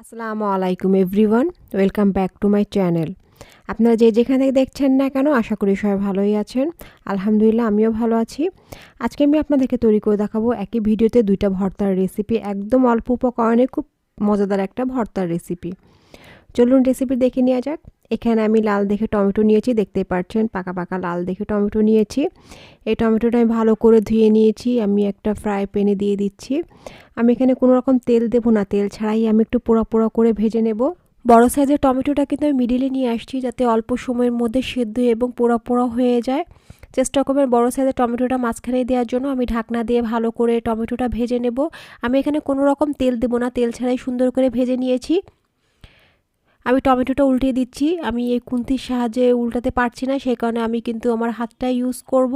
আসসালামু আলাইকুম everyone, welcome back to my channel. আপনারা যে যেখান থেকে দেখছেন না কেন, আশা করি সবাই ভালোই আছেন। আলহামদুলিল্লাহ, আমিও ভালো আছি। আজকে আমি আপনাদেরকে তৈরি করে দেখাবো একই ভিডিওতে দুইটা ভর্তার রেসিপি একদম অল্প উপকরণে, খুব মজাদার একটা ভর্তার রেসিপি চলুন রেসিপি দেখে নেওয়া যাক। এখানে আমি লাল দেখে টমেটো নিয়েছি, দেখতে পাচ্ছেন পাকা পাকা লাল দেখে টমেটো নিয়েছি। এই টমেটোটা আমি ভালো করে ধুয়ে নিয়েছি, আমি একটা ফ্রাই প্যানে দিয়ে দিচ্ছি। আমি এখানে কোনো রকম তেল দেবো না, তেল ছাড়াই আমি একটু পোড়া পোড়া করে ভেজে নেব। বড় সাইজের টমেটোটা কিন্তু আমি মিডিলে নিয়ে আসছি যাতে অল্প সময়ের মধ্যে সেদ্ধ এবং পোড়া পোড়া হয়ে যায়। চেষ্টা করবেন বড়ো সাইজের টমেটোটা মাঝখানে দেওয়ার জন্য আমি ঢাকনা দিয়ে ভালো করে টমেটোটা ভেজে নেব। আমি এখানে কোনো রকম তেল দেবো না, তেল ছাড়াই সুন্দর করে ভেজে নিয়েছি। আমি টমেটোটা উল্টে দিচ্ছি। আমি এই কুন্তির সাহায্যে উল্টাতে পারছি না, সেই কারণে আমি কিন্তু আমার হাতটা ইউজ করব।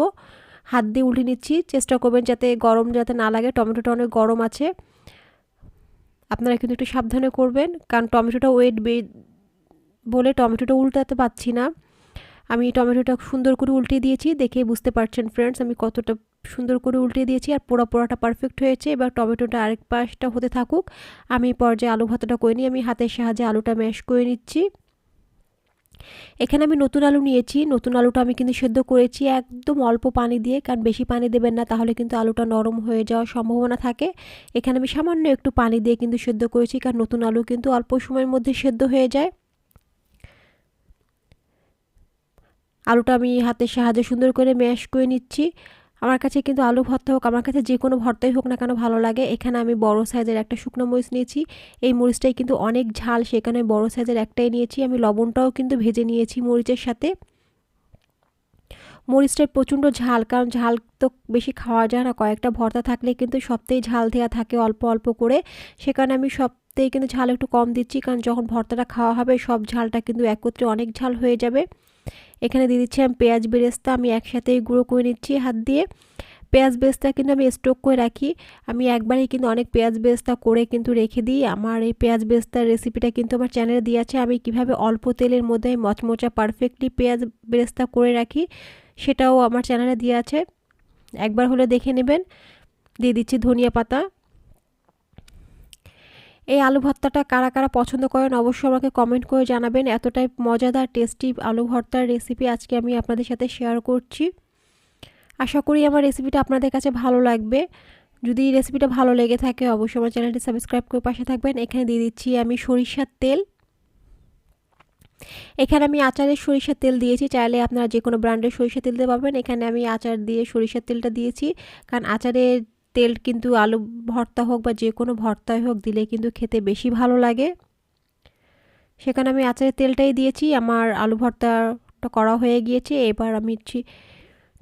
হাত দিয়ে উল্টে নিচ্ছি। চেষ্টা করবেন যাতে গরম যাতে না লাগে। টমেটোটা অনেক গরম আছে। আপনারা কিন্তু একটু সাবধানে করবেন, কারণ টমেটোটা ওয়েট বলে টমেটোটা উল্টাতে পারছি না। আমি টমেটোটা সুন্দর করে উল্টে দিয়েছি। দেখে বুঝতে পারছেন ফ্রেন্ডস আমি কতটা সুন্দর করে উল্টে দিয়েছি আর পোড়া পোড়াটা পারফেক্ট হয়েছে। এবার টমেটোটা আরেক পাশটা হতে থাকুক। আমি পর্যায়ে আলু ভাতাটা করে নিই। আমি হাতের সাহায্যে আলুটা ম্যাশ করে নিচ্ছি। এখানে আমি নতুন আলু নিয়েছি। নতুন আলুটা আমি কিন্তু সেদ্ধ করেছি একদম অল্প পানি দিয়ে। কারণ বেশি পানি দেবেন না, তাহলে কিন্তু আলুটা নরম হয়ে যাওয়ার সম্ভাবনা থাকে। এখানে আমি সামান্য একটু পানি দিয়ে কিন্তু সেদ্ধ করেছি। কারণ নতুন আলু কিন্তু অল্প সময়ের মধ্যে সেদ্ধ হয়ে যায়। আলুটা আমি হাতের সাহায্যে সুন্দর করে ম্যাশ করে নিচ্ছি। আমার কাছে কিন্তু আলু ভর্তা হোক, আমার কাছে যে কোনো ভর্তাই হোক না কেন ভালো লাগে। এখানে আমি বড় সাইজের একটা শুকনো মরিচ নিয়েছি। এই মরিচটাই কিন্তু অনেক ঝাল, সেখানে বড় সাইজের একটাই নিয়েছি। আমি লবণটাও কিন্তু ভেজে নিয়েছি মরিচের সাথে। মরিচটাই প্রচণ্ড ঝাল, কারণ ঝাল তো বেশি খাওয়া যায় না। কয়েকটা ভর্তা থাকলে কিন্তু সবতেই ঝাল দেওয়া থাকে অল্প অল্প করে। সেখানে আমি সবতেই কিন্তু ঝাল একটু কম দিচ্ছি, কারণ যখন ভর্তাটা খাওয়া হবে, সব ঝালটা কিন্তু একত্রে অনেক ঝাল হয়ে যাবে। এখানে দিয়ে দিচ্ছি আমি পেঁয়াজ বেরেস্তা, আমি একসাথেই গুঁড়ো করে নিচ্ছি হাত দিয়ে। পেঁয়াজ বেরেস্তা কিন্তু আমি স্টোক করে রাখি। আমি একবারেই কিন্তু অনেক পেঁয়াজ বেরেস্তা করে কিন্তু রেখে দিই। আমার এই পেঁয়াজ বেস্তার রেসিপিটা কিন্তু আমার চ্যানেলে দিয়ে আছে। আমি কীভাবে অল্প তেলের মধ্যে মচমচা পারফেক্টলি পেঁয়াজ বেরেস্তা করে রাখি, সেটাও আমার চ্যানেলে দিয়ে আছে। একবার হলে দেখে নেবেন। দিয়ে দিচ্ছি ধনিয়া পাতা। এই আলু ভর্তাটা কারা কারা পছন্দ করেন অবশ্যই আমাকে কমেন্ট করে জানাবেন। এতটাই মজাদার টেস্টি আলু ভর্তার রেসিপি আজকে আমি আপনাদের সাথে শেয়ার করছি। আশা করি আমার রেসিপিটা আপনাদের কাছে ভালো লাগবে। যদি রেসিপিটা ভালো লেগে থাকে, অবশ্যই আমার চ্যানেলটি সাবস্ক্রাইব করে পাশে থাকবেন। এখানে দিয়ে দিচ্ছি আমি সরিষার তেল। এখানে আমি আচারের সরিষার তেল দিয়েছি। চাইলে আপনারা যে কোনো ব্র্যান্ডের সরিষার তেল দিতে পারবেন। এখানে আমি আচার দিয়ে সরিষার তেলটা দিয়েছি। কারণ আচারের তেল কিন্তু আলু ভর্তা হোক বা যে কোনো ভর্তায় হোক দিলে কিন্তু খেতে বেশি ভালো লাগে। সেখানে আমি আচারের তেলটাই দিয়েছি, আমার আলু ভর্তাটা করা হয়ে গিয়েছে। এবার আমি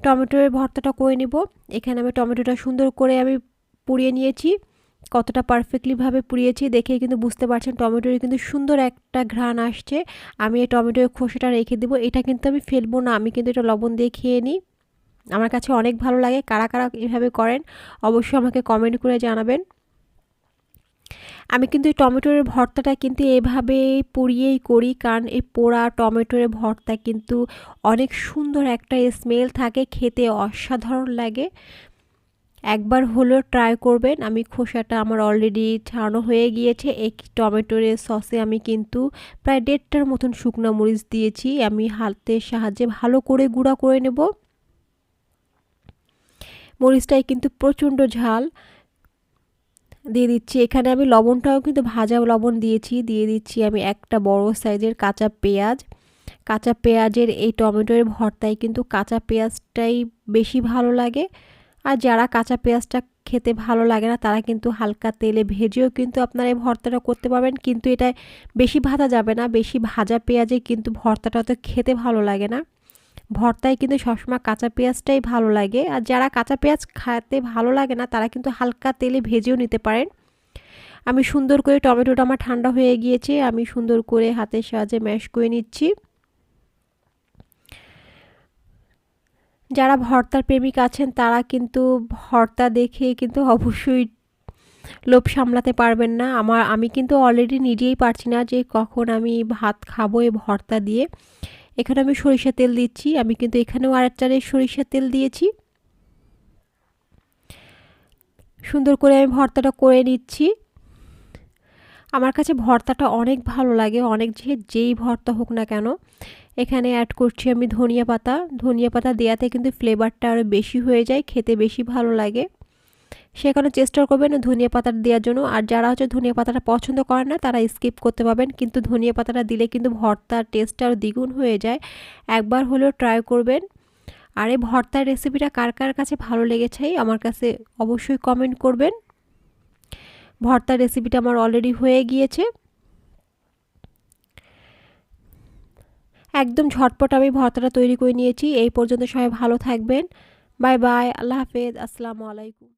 টমেটোর ভর্তাটা করে নিব। এখানে আমি টমেটোটা সুন্দর করে আমি পুড়িয়ে নিয়েছি। কতটা পারফেক্টলিভাবে পুড়িয়েছি দেখে কিন্তু বুঝতে পারছেন, টমেটোর কিন্তু সুন্দর একটা ঘ্রাণ আসছে। আমি এই টমেটোর খোসাটা রেখে দেবো, এটা কিন্তু আমি ফেলব না, আমি কিন্তু এটা লবণ দিয়ে খেয়ে নিই। আমার কাছে অনেক ভালো লাগে। কারা কারা এভাবে করেন, অবশ্যই আমাকে কমেন্ট করে জানাবেন। আমি কিন্তু এই টমেটোর ভর্তাটা কিন্তু এভাবে পুড়িয়েই করি, কারণ এই পোড়া টমেটোর ভর্তা কিন্তু অনেক সুন্দর একটা স্মেল থাকে, খেতে অসাধারণ লাগে। একবার হলেও ট্রাই করবেন। আমি খোসাটা আমার অলরেডি ছাড়ানো হয়ে গিয়েছে। এই টমেটোর সসে আমি কিন্তু প্রায় দেড়টার মতন শুকনো মরিচ দিয়েছি। আমি হাতের সাহায্যে ভালো করে গুঁড়া করে নেব। মরিচটাই কিন্তু প্রচণ্ড ঝাল দিয়ে দিচ্ছি। এখানে আমি লবণটাও কিন্তু ভাজা লবণ দিয়েছি। দিয়ে দিচ্ছি আমি একটা বড় সাইজের কাঁচা পেঁয়াজ। কাঁচা পেঁয়াজের এই টমেটোর ভর্তায় কিন্তু কাঁচা পেঁয়াজটাই বেশি ভালো লাগে। আর যারা কাঁচা পেঁয়াজটা খেতে ভালো লাগে না, তারা কিন্তু হালকা তেলে ভেজেও কিন্তু আপনারা এই ভর্তাটা করতে পারবেন। কিন্তু এটা বেশি ভাজা যাবে না। বেশি ভাজা পেঁয়াজে কিন্তু ভর্তাটা তো খেতে ভালো লাগে না। ভর্তায় কিন্তু সবসময় কাঁচা পেঁয়াজটাই ভালো লাগে। আর যারা কাঁচা পেঁয়াজ খাতে ভালো লাগে না, তারা কিন্তু হালকা তেলে ভেজেও নিতে পারেন। আমি সুন্দর করে টমেটোটা আমার ঠান্ডা হয়ে গিয়েছে, আমি সুন্দর করে হাতের সাহায্যে ম্যাশ করে নিচ্ছি। যারা ভর্তার প্রেমিক আছেন, তারা কিন্তু ভর্তা দেখে কিন্তু অবশ্যই লোভ সামলাতে পারবেন না। আমার, আমি কিন্তু অলরেডি নিজেই পারছি না যে কখন আমি ভাত খাব এই ভর্তা দিয়ে। এখানে আমি সরিষা তেল দিচ্ছি। আমি কিন্তু এখানেও আর চারের সরিষা তেল দিয়েছি। সুন্দর করে আমি ভর্তাটা করে নিচ্ছি। আমার কাছে ভর্তাটা অনেক ভালো লাগে, অনেক যে, যেই ভর্তা হোক না কেন। এখানে অ্যাড করছি আমি ধনিয়া পাতা। ধনিয়া পাতা দেওয়াতে কিন্তু ফ্লেভারটা আরও বেশি হয়ে যায়, খেতে বেশি ভালো লাগে। সেখানে চেষ্টা করবেন ধনিয়া পাতাটা দেওয়ার জন্য। আর যারা হচ্ছে ধনিয়া পাতাটা পছন্দ করেন না, তারা স্কিপ করতে পারবেন। কিন্তু ধনিয়া পাতাটা দিলে কিন্তু ভর্তার টেস্টটা আরও দ্বিগুণ হয়ে যায়। একবার হলেও ট্রাই করবেন। আর এই ভর্তার রেসিপিটা কার কার কাছে ভালো লেগেছে, আমার কাছে অবশ্যই কমেন্ট করবেন। ভর্তার রেসিপিটা আমার অলরেডি হয়ে গিয়েছে। একদম ঝটপট আমি ভর্তাটা তৈরি করে নিয়েছি। এই পর্যন্ত সবাই ভালো থাকবেন। বাই বাই আল্লাহ হাফেজ, আসসালামু আলাইকুম।